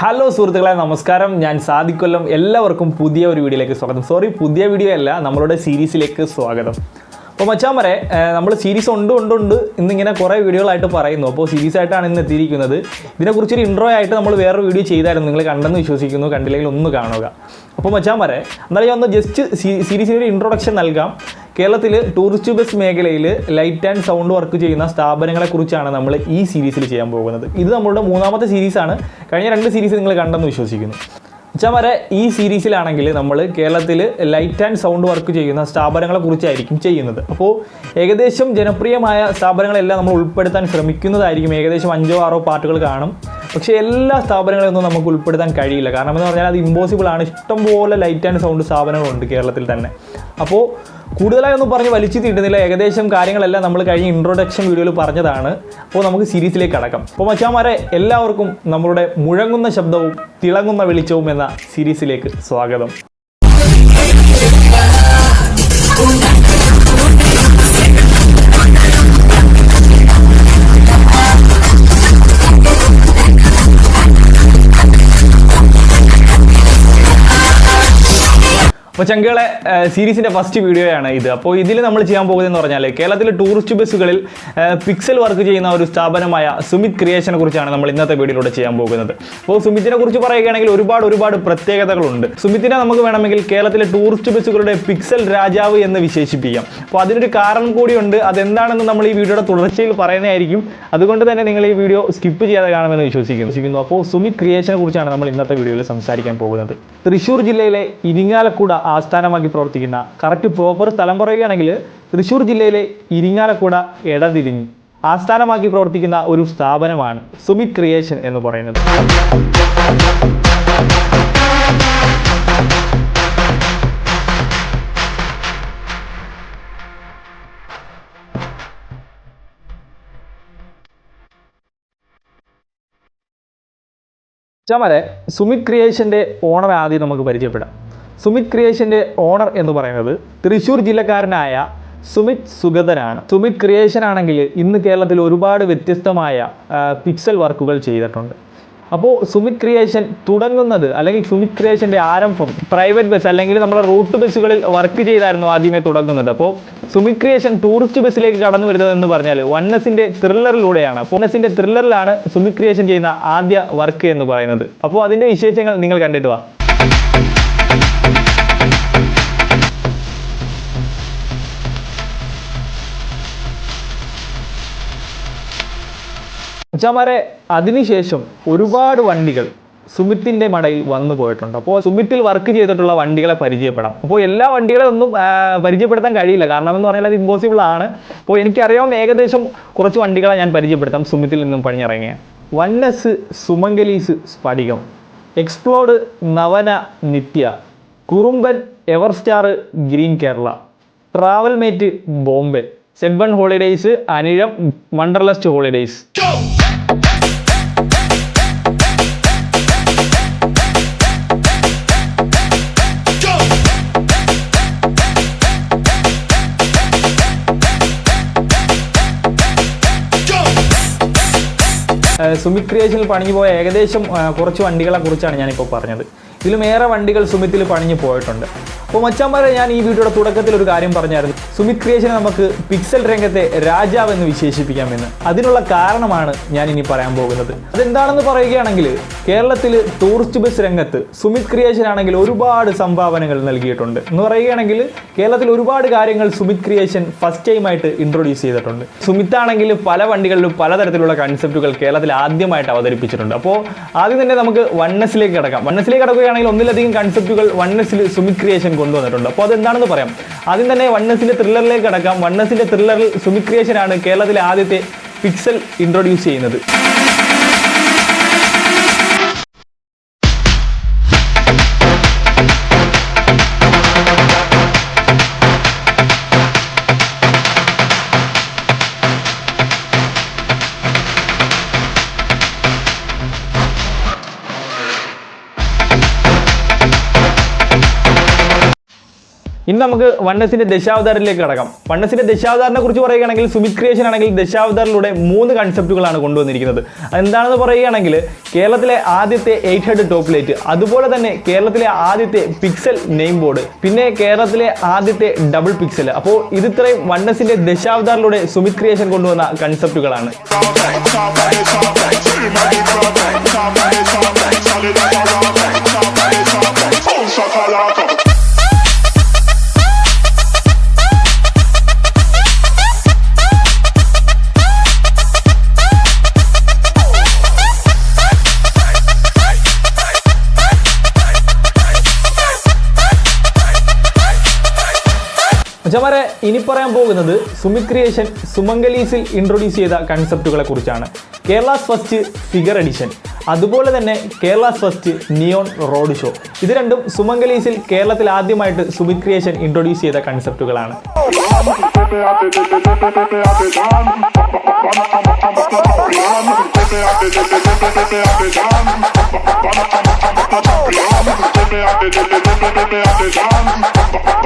Hello സുഹൃത്തുക്കളെ നമസ്കാരം. ഞാൻ സാദിക്കൊല്ലം എല്ലാവർക്കും പുതിയ ഒരു വീഡിയോയിലേക്ക് സ്വാഗതം. സോറി പുതിയ വീഡിയോ അല്ല നമ്മളുടെ സീരീസിലേക്ക് സ്വാഗതം. അപ്പോൾ മച്ചാൻ വരെ നമ്മൾ സീരീസ് ഉണ്ട് ഉണ്ട് ഉണ്ട് ഇന്നിങ്ങനെ കുറേ വീഡിയോകളായിട്ട് പറയുന്നു. അപ്പോൾ സീരീസ് ആയിട്ടാണ് ഇന്ന് എത്തിയിരിക്കുന്നത്. ഇതിനെക്കുറിച്ചൊരു ഇൻട്രോ ആയിട്ട് നമ്മൾ വേറൊരു വീഡിയോ ചെയ്തായിരുന്നു. നിങ്ങൾ കണ്ടെന്ന് വിശ്വസിക്കുന്നു കണ്ടില്ലെങ്കിൽ ഒന്ന് കാണുക. അപ്പോൾ മച്ചാൻ വരെ എന്നാലും ഞാൻ ഒന്ന് ജസ്റ്റ് സീരീസിന് ഒരു ഇൻട്രൊഡക്ഷൻ നൽകാം. കേരളത്തിൽ ടൂറിസ്റ്റ് ബസ് മേഖലയിൽ ലൈറ്റ് ആൻഡ് സൗണ്ട് വർക്ക് ചെയ്യുന്ന സ്ഥാപനങ്ങളെക്കുറിച്ചാണ് നമ്മൾ ഈ സീരീസിൽ ചെയ്യാൻ പോകുന്നത്. ഇത് നമ്മളുടെ മൂന്നാമത്തെ സീരീസാണ് കഴിഞ്ഞ രണ്ട് സീരീസ് നിങ്ങൾ കണ്ടെന്ന് വിശ്വസിക്കുന്നു. വെച്ചാൽ വരെ ഈ സീരീസിലാണെങ്കിൽ നമ്മൾ കേരളത്തിൽ ലൈറ്റ് ആൻഡ് സൗണ്ട് വർക്ക് ചെയ്യുന്ന സ്ഥാപനങ്ങളെ കുറിച്ചായിരിക്കും ചെയ്യുന്നത്. അപ്പോൾ ഏകദേശം ജനപ്രിയമായ സ്ഥാപനങ്ങളെല്ലാം നമ്മൾ ഉൾപ്പെടുത്താൻ ശ്രമിക്കുന്നതായിരിക്കും. ഏകദേശം അഞ്ചോ ആറോ പാർട്ടുകൾ കാണും. പക്ഷേ എല്ലാ സ്ഥാപനങ്ങളൊന്നും നമുക്ക് ഉൾപ്പെടുത്താൻ കഴിയില്ല. കാരണം എന്ന് പറഞ്ഞാൽ അത് ഇമ്പോസിബിൾ ആണ്. ഇഷ്ടംപോലെ ലൈറ്റ് ആൻഡ് സൗണ്ട് സ്ഥാപനങ്ങളുണ്ട് കേരളത്തിൽ തന്നെ. അപ്പോൾ കൂടുതലായി ഒന്നും പറഞ്ഞ് വലിച്ചു തീട്ടുന്നില്ല. ഏകദേശം കാര്യങ്ങളെല്ലാം നമ്മൾ കഴിഞ്ഞ ഇൻട്രൊഡക്ഷൻ വീഡിയോയിൽ പറഞ്ഞതാണ്. അപ്പോൾ നമുക്ക് സീരീസിലേക്ക് കടക്കാം. അപ്പോൾ മച്ചാമാരെ എല്ലാവർക്കും നമ്മളുടെ മുഴങ്ങുന്ന ശബ്ദവും തിളങ്ങുന്ന വെളിച്ചവും എന്ന സീരീസിലേക്ക് സ്വാഗതം. അപ്പോൾ ചങ്കുകളെ സീരീസിന്റെ ഫസ്റ്റ് വീഡിയോയാണ് ഇത്. അപ്പോൾ ഇതിൽ നമ്മൾ ചെയ്യാൻ പോകുന്നതെന്ന് പറഞ്ഞാൽ കേരളത്തിലെ ടൂറിസ്റ്റ് ബസ്സുകളിൽ പിക്സൽ വർക്ക് ചെയ്യുന്ന ഒരു സ്ഥാപനമായ സുമിത് ക്രിയേഷനെ കുറിച്ചാണ് നമ്മൾ ഇന്നത്തെ വീഡിയോയിലൂടെ ചെയ്യാൻ പോകുന്നത്. അപ്പോൾ സുമിത്തിനെ കുറിച്ച് പറയുകയാണെങ്കിൽ ഒരുപാട് ഒരുപാട് പ്രത്യേകതകളുണ്ട്. സുമിത്തിനെ നമുക്ക് വേണമെങ്കിൽ കേരളത്തിലെ ടൂറിസ്റ്റ് ബസ്സുകളുടെ പിക്സൽ രാജാവ് എന്ന് വിശേഷിപ്പിക്കാം. അപ്പോൾ അതിനൊരു കാരണം കൂടിയുണ്ട്. അതെന്താണെന്ന് നമ്മൾ ഈ വീഡിയോയുടെ തുടർച്ചയിൽ പറയുന്നതായിരിക്കും. അതുകൊണ്ട് തന്നെ നിങ്ങൾ ഈ വീഡിയോ സ്കിപ്പ് ചെയ്യാതെ കാണുമെന്ന് വിശ്വസിക്കുന്നു. അപ്പോൾ സുമിത് ക്രിയേഷനെ കുറിച്ചാണ് നമ്മൾ ഇന്നത്തെ വീഡിയോയിൽ സംസാരിക്കാൻ പോകുന്നത്. തൃശ്ശൂർ ജില്ലയിലെ ഇരിങ്ങാലക്കുട ആസ്ഥാനമാക്കി പ്രവർത്തിക്കുന്ന കറക്റ്റ് പ്രോപ്പർ സ്ഥലം പറയുകയാണെങ്കിൽ തൃശ്ശൂർ ജില്ലയിലെ ഇരിങ്ങാലക്കുട ഇടതിരിഞ്ഞ് ആസ്ഥാനമാക്കി പ്രവർത്തിക്കുന്ന ഒരു സ്ഥാപനമാണ് സുമിത് ക്രിയേഷൻ എന്ന് പറയുന്നത്. ചമരെ സുമിത് ക്രിയേഷന്റെ ഓണർ ആദ്യം നമുക്ക് പരിചയപ്പെടാം. സുമിത് ക്രിയേഷന്റെ ഓണർ എന്ന് പറയുന്നത് തൃശ്ശൂർ ജില്ലക്കാരനായ സുമിത് സുഗതനാണ്. സുമിത് ക്രിയേഷൻ ആണെങ്കിൽ ഇന്ന് കേരളത്തിൽ ഒരുപാട് വ്യത്യസ്തമായ പിക്സൽ വർക്കുകൾ ചെയ്തിട്ടുണ്ട്. അപ്പോൾ സുമിത് ക്രിയേഷൻ തുടങ്ങുന്നത് അല്ലെങ്കിൽ സുമിത് ക്രിയേഷന്റെ ആരംഭം പ്രൈവറ്റ് ബസ് അല്ലെങ്കിൽ നമ്മുടെ റൂട്ട് ബസ്സുകളിൽ വർക്ക് ചെയ്തായിരുന്നു ആദ്യമേ തുടങ്ങുന്നത്. അപ്പോൾ സുമിത് ക്രിയേഷൻ ടൂറിസ്റ്റ് ബസ്സിലേക്ക് കടന്നു വരുന്നത് എന്ന് പറഞ്ഞാൽ വണ്ണസിന്റെ ത്രില്ലറിലൂടെയാണ്. അപ്പോൾ വണ്ണസിന്റെ ത്രില്ലറിലാണ് സുമിത് ക്രിയേഷൻ ചെയ്യുന്ന ആദ്യ വർക്ക് എന്ന് പറയുന്നത്. അപ്പോൾ അതിന്റെ വിശേഷങ്ങൾ നിങ്ങൾ കണ്ടിട്ട് വാ. അച്ഛാമാരെ അതിനുശേഷം ഒരുപാട് വണ്ടികൾ സുമിത്തിന്റെ മടയിൽ വന്നു പോയിട്ടുണ്ട്. അപ്പോൾ സുമിത്തിൽ വർക്ക് ചെയ്തിട്ടുള്ള വണ്ടികളെ പരിചയപ്പെടാം. അപ്പോൾ എല്ലാ വണ്ടികളെ ഒന്നും പരിചയപ്പെടുത്താൻ കഴിയില്ല. കാരണം എന്ന് പറഞ്ഞാൽ അത് ഇമ്പോസിബിൾ ആണ്. അപ്പോൾ എനിക്കറിയാവുന്ന ഏകദേശം കുറച്ച് വണ്ടികളെ ഞാൻ പരിചയപ്പെടുത്താം സുമിത്തിൽ നിന്നും പണിയിറങ്ങിയ one S Sumangalees Sphadikam. Explode Navana Nithya. Kurumban ever star green Kerala travel mate Bombay seven holidays Anizham wanderlust holidays Sumith ക്രിയേഷനിൽ പണിഞ്ഞു പോയ ഏകദേശം കുറച്ച് വണ്ടികളെ കുറിച്ചാണ് ഞാനിപ്പോൾ പറഞ്ഞത്. ഇതിലും ഏറെ വണ്ടികൾ സുമിത്തിൽ പണിഞ്ഞു പോയിട്ടുണ്ട്. അപ്പോൾ മച്ചാമ്പാരെ ഞാൻ ഈ വീഡിയോയുടെ തുടക്കത്തിൽ ഒരു കാര്യം പറഞ്ഞായിരുന്നു. സുമിത് ക്രിയേഷനെ നമുക്ക് പിക്സൽ രംഗത്തെ രാജാവ് എന്ന് വിശേഷിപ്പിക്കാമെന്ന്. അതിനുള്ള കാരണമാണ് ഞാൻ ഇനി പറയാൻ പോകുന്നത്. അതെന്താണെന്ന് പറയുകയാണെങ്കിൽ കേരളത്തിൽ ടൂറിസ്റ്റ് ബസ് രംഗത്ത് സുമിത് ക്രിയേഷൻ ആണെങ്കിൽ ഒരുപാട് സംഭാവനകൾ നൽകിയിട്ടുണ്ട്. എന്ന് പറയുകയാണെങ്കിൽ കേരളത്തിൽ ഒരുപാട് കാര്യങ്ങൾ സുമിത് ക്രിയേഷൻ ഫസ്റ്റ് ടൈമായിട്ട് ഇൻട്രൊഡ്യൂസ് ചെയ്തിട്ടുണ്ട്. സുമിത് ആണെങ്കിൽ പല വണ്ടികളിലും പലതരത്തിലുള്ള കൺസെപ്റ്റുകൾ കേരളത്തിൽ ആദ്യമായിട്ട് അവതരിപ്പിച്ചിട്ടുണ്ട്. അപ്പോൾ ആദ്യം തന്നെ നമുക്ക് വണ്ണസിലേക്ക് കിടക്കാം. വണ്ണസിലേക്ക് കിടക്കുകയാണെങ്കിൽ ഒന്നിലധികം കൺസെപ്റ്റുകൾ വണ്ണസിൽ സുമിത് ക്രിയേഷൻ കൊണ്ടുവന്നിട്ടുണ്ട്. അപ്പോൾ അതെന്താണെന്ന് പറയാം. ആദ്യം തന്നെ വണ്ണസിന്റെ ത്രില്ലറിലേക്ക് അടക്കാം വണ്ണസിന്റെ ത്രില്ലറിൽ സുമിക്രിയേഷൻ ആണ് കേരളത്തിലെ ആദ്യത്തെ പിക്സൽ ഇൻട്രൊഡ്യൂസ് ചെയ്യുന്നത്. ഇനി നമുക്ക് വണ്ണസിന്റെ ദശാവതാരത്തിലേക്ക് കടക്കാം. വണ്ണസിന്റെ ദശാവതാരനെ കുറിച്ച് പറയുകയാണെങ്കിൽ സുമിത് ക്രിയേഷൻ ആണെങ്കിൽ ദശാവതാരിലൂടെ മൂന്ന് കൺസെപ്റ്റുകളാണ് കൊണ്ടുവന്നിരിക്കുന്നത്. എന്താണെന്ന് പറയുകയാണെങ്കിൽ കേരളത്തിലെ ആദ്യത്തെ എയ്റ്റ് ഹെഡ് ടോപ്പ് ലൈറ്റ് അതുപോലെ തന്നെ കേരളത്തിലെ ആദ്യത്തെ പിക്സൽ നെയിം ബോർഡ് പിന്നെ കേരളത്തിലെ ആദ്യത്തെ ഡബിൾ പിക്സൽ അപ്പോൾ ഇത് ഇത്രയും വണ്ണസിന്റെ ദശാവതാരിലൂടെ സുമിത് ക്രിയേഷൻ കൊണ്ടുവന്ന കൺസെപ്റ്റുകളാണ് അച്ഛന്മാരെ ഇനി പറയാൻ പോകുന്നത് സുമിത് ക്രിയേഷൻ സുമംഗലീസിൽ ഇൻട്രൊഡ്യൂസ് ചെയ്ത കൺസെപ്റ്റുകളെ കുറിച്ചാണ്. കേരളാസ് ഫസ്റ്റ് ഫിഗർ എഡിഷൻ അതുപോലെ തന്നെ Kerala's first neon road show ഇത് രണ്ടും സുമംഗലീസിൽ കേരളത്തിൽ ആദ്യമായിട്ട് സുമിത് ക്രിയേഷൻ ഇൻട്രൊഡ്യൂസ് ചെയ്ത കൺസെപ്റ്റുകളാണ്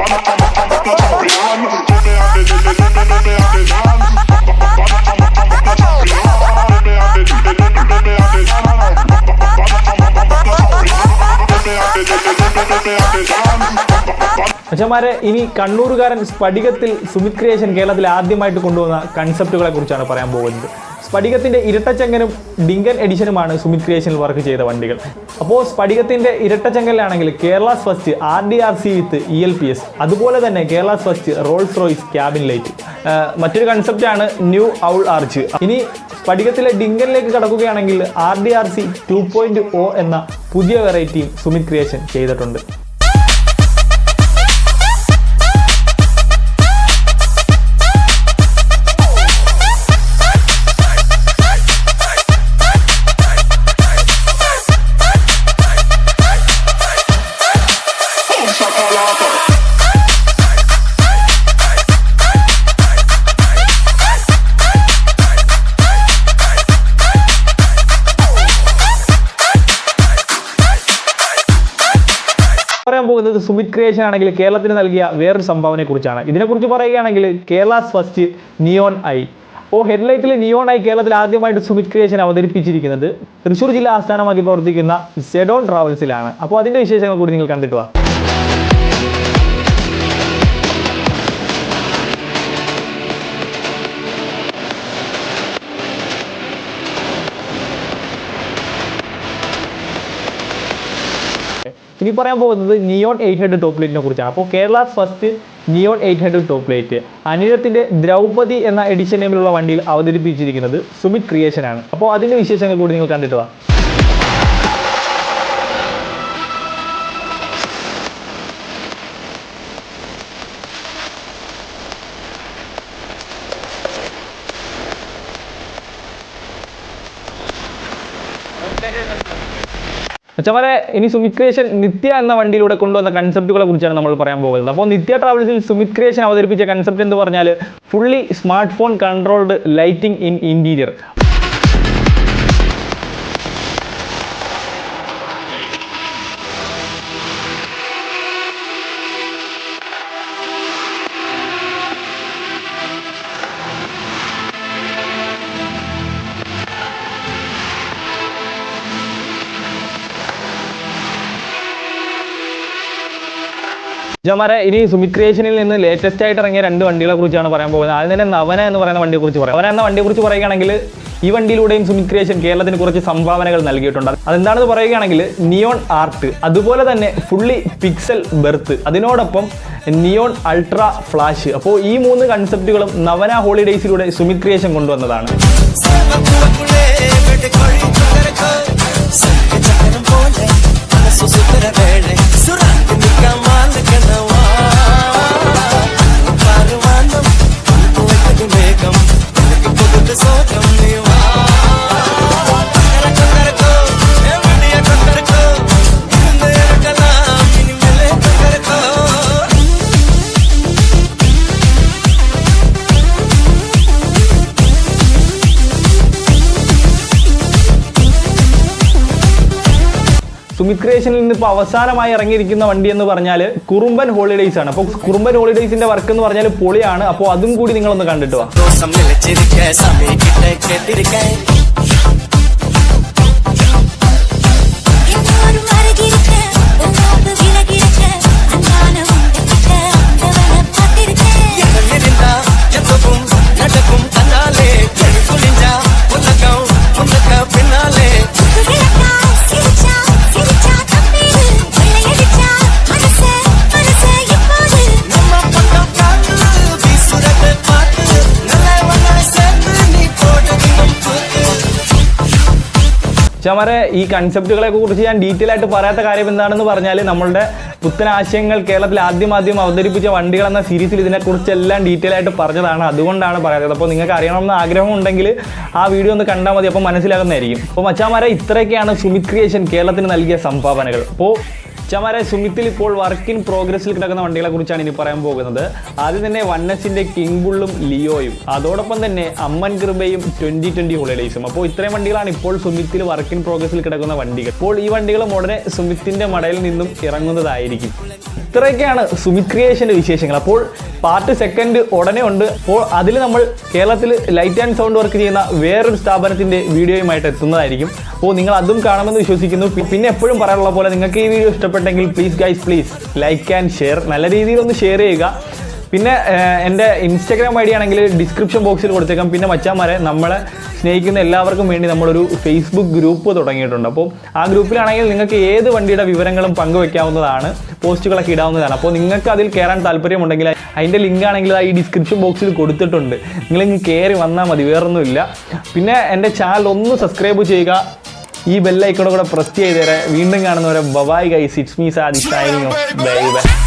അച്ഛന്മാരെ ഇനി കണ്ണൂരുകാരൻ സ്ഫടികത്തിൽ സുമിത് ക്രിയേഷൻ കേരളത്തിൽ ആദ്യമായിട്ട് കൊണ്ടുവന്ന കൺസെപ്റ്റുകളെ കുറിച്ചാണ് പറയാൻ പോകുന്നത്. സ്ഫടികത്തിന്റെ ഇരട്ടച്ചെങ്കനും ഡിങ്കൻ എഡിഷനുമാണ് സുമിത് ക്രിയേഷനിൽ വർക്ക് ചെയ്ത വണ്ടികൾ. അപ്പോൾ സ്ഫടികത്തിന്റെ ഇരട്ടച്ചെങ്കലിലാണെങ്കിൽ Kerala first R D R C with E L P S അതുപോലെ തന്നെ Kerala first Rolls Royce cabin light. മറ്റൊരു കൺസെപ്റ്റാണ് ന്യൂ ഔൾ ആർച്ച്. ഇനി സ്ഫടികത്തിലെ ഡിങ്കനിലേക്ക് കടക്കുകയാണെങ്കിൽ R D R C two point O എന്ന പുതിയ വെറൈറ്റിയും സുമിത് ക്രിയേഷൻ ചെയ്തിട്ടുണ്ട്. സുമിത് ക്രിയേഷൻ ആണെങ്കിൽ കേരളത്തിന് നൽകിയ വേറൊരു സംഭാവനയെ കുറിച്ചാണ് ഇതിനെക്കുറിച്ച് പറയുകയാണെങ്കിൽ കേരളാസ് ഫസ്റ്റ് നിയോൺ ഐ. ഓ ഹെഡ്ലൈറ്റിൽ നിയോൺ ഐ കേരളത്തിൽ ആദ്യമായിട്ട് സുമിത് ക്രിയേഷൻ അവതരിപ്പിച്ചിരിക്കുന്നത്. തൃശ്ശൂർ ജില്ല ആസ്ഥാനമാക്കി പ്രവർത്തിക്കുന്ന സെഡോൺ ട്രാവൽസിലാണ്. അപ്പോൾ അതിന്റെ വിശേഷങ്ങൾ കൂടി നിങ്ങൾ കണ്ടിട്ട് വാ. ഇനി പറയാൻ പോകുന്നത് നിയോൺ എയ്റ്റ് ഹൺഡ്രഡ് ടോപ്പ് ലൈറ്റിനെ കുറിച്ചാണ്. അപ്പോൾ Kerala first neon eight hundred top light അനിരത്തിന്റെ Draupadi എന്ന എഡിഷൻ നെയിമിലുള്ള വണ്ടിയിൽ അവതരിപ്പിച്ചിരിക്കുന്നത് സുമിത് ക്രിയേഷൻ ആണ്. അപ്പോൾ അതിന്റെ വിശേഷങ്ങൾ കൂടി നിങ്ങൾ കണ്ടിട്ട് വാ. അച്ഛന്മാരെ ഇനി സുമിത് ക്രിയേഷൻ നിത്യ എന്ന വണ്ടിയിലൂടെ കൊണ്ടുവന്ന കൺസെപ്റ്റുകളെ കുറിച്ചാണ് നമ്മൾ പറയാൻ പോകുന്നത്. അപ്പോൾ നിത്യ ട്രാവൽസിൽ സുമിത് ക്രിയേഷൻ അവതരിപ്പിച്ച കൺസെപ്റ്റ് എന്ന് പറഞ്ഞാൽ fully smart phone controlled lighting in interior ജമാരെ ഇനി സുമിത് ക്രിയേഷനിൽ നിന്ന് ലേറ്റസ്റ്റ് ആയിട്ട് ഇറങ്ങിയ രണ്ട് വണ്ടികളെ കുറിച്ചാണ് പറയാൻ പോകുന്നത്. ആദ്യം തന്നെ നവന എന്ന് പറയുന്ന വണ്ടിയെ കുറിച്ച് പറയാം. നവന എന്ന വണ്ടിയെ കുറിച്ച് പറയുകയാണെങ്കിൽ ഈ വണ്ടിയിലൂടെയും സുമിത് ക്രിയേഷൻ കേരളത്തിന് കുറച്ച് സംഭാവനകൾ നൽകിയിട്ടുണ്ട്. അതെന്താണെന്ന് പറയുകയാണെങ്കിൽ നിയോൺ ആർട്ട് അതുപോലെ തന്നെ ഫുള്ളി പിക്സൽ ബെർത്ത് അതിനോടൊപ്പം നിയോൺ അൾട്രാ ഫ്ലാഷ് അപ്പോൾ ഈ മൂന്ന് കൺസെപ്റ്റുകളും നവന ഹോളിഡേയ്സിലൂടെ സുമിത് ക്രിയേഷൻ കൊണ്ടുവന്നതാണ്. സുമിത് ക്രിയേഷനിൽ നിന്ന് ഇപ്പോൾ അവസാനമായി ഇറങ്ങിയിരിക്കുന്ന വണ്ടി എന്ന് പറഞ്ഞാൽ കുറുമ്പൻ ഹോളിഡേയ്സ് ആണ്. അപ്പോൾ കുറുമ്പൻ ഹോളിഡേയ്സിന്റെ വർക്ക് എന്ന് പറഞ്ഞാൽ പൊളിയാണ്. അപ്പോൾ അതും കൂടി നിങ്ങളൊന്ന് കണ്ടിട്ട് വാ. ചമരെ ഈ കൺസെപ്റ്റുകളെ കുറിച്ച് ഞാൻ ഡീറ്റെയിൽ ആയിട്ട് പറയാത്ത കാര്യം എന്താണെന്ന് പറഞ്ഞാൽ നമ്മളുടെ പുത്തൻ ആശയങ്ങൾ കേരളത്തിൽ ആദ്യം ആദ്യം അവതരിപ്പിച്ച വണ്ടികൾ എന്ന സീരീസിൽ ഇതിനെക്കുറിച്ചെല്ലാം ഡീറ്റെയിൽ ആയിട്ട് പറഞ്ഞതാണ്. അതുകൊണ്ടാണ് പറയുന്നത് അപ്പോൾ നിങ്ങൾക്ക് അറിയണമെന്ന് ആഗ്രഹം ഉണ്ടെങ്കിൽ ആ വീഡിയോ ഒന്ന് കണ്ടാൽ മതി. അപ്പോൾ മനസ്സിലാകുന്നതായിരിക്കും. അപ്പോൾ മച്ചാമാരെ ഇത്രയൊക്കെയാണ് സുമിത് ക്രിയേഷൻ കേരളത്തിന് നൽകിയ സംഭാവനകൾ. അപ്പോൾ ചമാരെ സുമിത്തിൽ ഇപ്പോൾ വർക്ക് ഇൻ പ്രോഗ്രസ്സിൽ കിടക്കുന്ന വണ്ടികളെ കുറിച്ചാണ് ഇനി പറയാൻ പോകുന്നത്. ആദ്യം തന്നെ വൺ കിങ് ബുള്ളും ലിയോയും അതോടൊപ്പം തന്നെ അമ്മൻ കൃപയും ട്വന്റി ട്വന്റി ഹോളിഡേയ്സും അപ്പോൾ ഇത്രയും വണ്ടികളാണ് ഇപ്പോൾ സുമിത്തിൽ വർക്ക് ഇൻ പ്രോഗ്രസ്സിൽ കിടക്കുന്ന വണ്ടികൾ. ഇപ്പോൾ ഈ വണ്ടികളും ഉടനെ സുമിത്തിന്റെ മടയിൽ നിന്നും ഇറങ്ങുന്നതായിരിക്കും. ഇത്രയൊക്കെയാണ് സുമിത് ക്രിയേഷന്റെ വിശേഷങ്ങൾ. അപ്പോൾ പാർട്ട് സെക്കൻഡ് ഉടനെ ഉണ്ട്. അപ്പോൾ അതിൽ നമ്മൾ കേരളത്തിൽ ലൈറ്റ് ആൻഡ് സൗണ്ട് വർക്ക് ചെയ്യുന്ന വേറൊരു സ്ഥാപനത്തിന്റെ വീഡിയോയുമായിട്ട് എത്തുന്നതായിരിക്കും. അപ്പോൾ നിങ്ങൾ അതും കാണുമെന്ന് വിശ്വസിക്കുന്നു. പിന്നെ എപ്പോഴും പറയാനുള്ള പോലെ നിങ്ങൾക്ക് ഈ വീഡിയോ ഇഷ്ടപ്പെട്ടെങ്കിൽ please guys please like and share നല്ല രീതിയിൽ ഒന്ന് ഷെയർ ചെയ്യുക. പിന്നെ എന്റെ ഇൻസ്റ്റാഗ്രാം ഐ ഡി ആണെങ്കിൽ ഡിസ്ക്രിപ്ഷൻ ബോക്സിൽ കൊടുത്തേക്കാം. പിന്നെ മച്ചാമാരെ നമ്മളെ സ്നേഹിക്കുന്ന എല്ലാവർക്കും വേണ്ടി നമ്മളൊരു ഫേസ്ബുക്ക് ഗ്രൂപ്പ് തുടങ്ങിയിട്ടുണ്ട്. അപ്പോൾ ആ ഗ്രൂപ്പിലാണെങ്കിൽ നിങ്ങൾക്ക് ഏത് വണ്ടിയുടെ വിവരങ്ങളും പങ്കുവെക്കാവുന്നതാണ്. പോസ്റ്റുകളൊക്കെ ഇടാവുന്നതാണ്. അപ്പോൾ നിങ്ങൾക്ക് അതിൽ കയറാൻ താല്പര്യമുണ്ടെങ്കിൽ അതിന്റെ ലിങ്ക് ആണെങ്കിൽ ആ ഈ ഡിസ്ക്രിപ്ഷൻ ബോക്സിൽ കൊടുത്തിട്ടുണ്ട്. നിങ്ങളിങ്ങ് കയറി വന്നാൽ മതി വേറൊന്നുമില്ല. പിന്നെ എന്റെ ചാനൽ ഒന്ന് സബ്സ്ക്രൈബ് ചെയ്യുക. ഈ ബെല്ലൈക്കോടെ കൂടെ പ്രസ് ചെയ്തേരെ വീണ്ടും കാണുന്നവരെ bye bye guys it's me Saadi signing off bye bye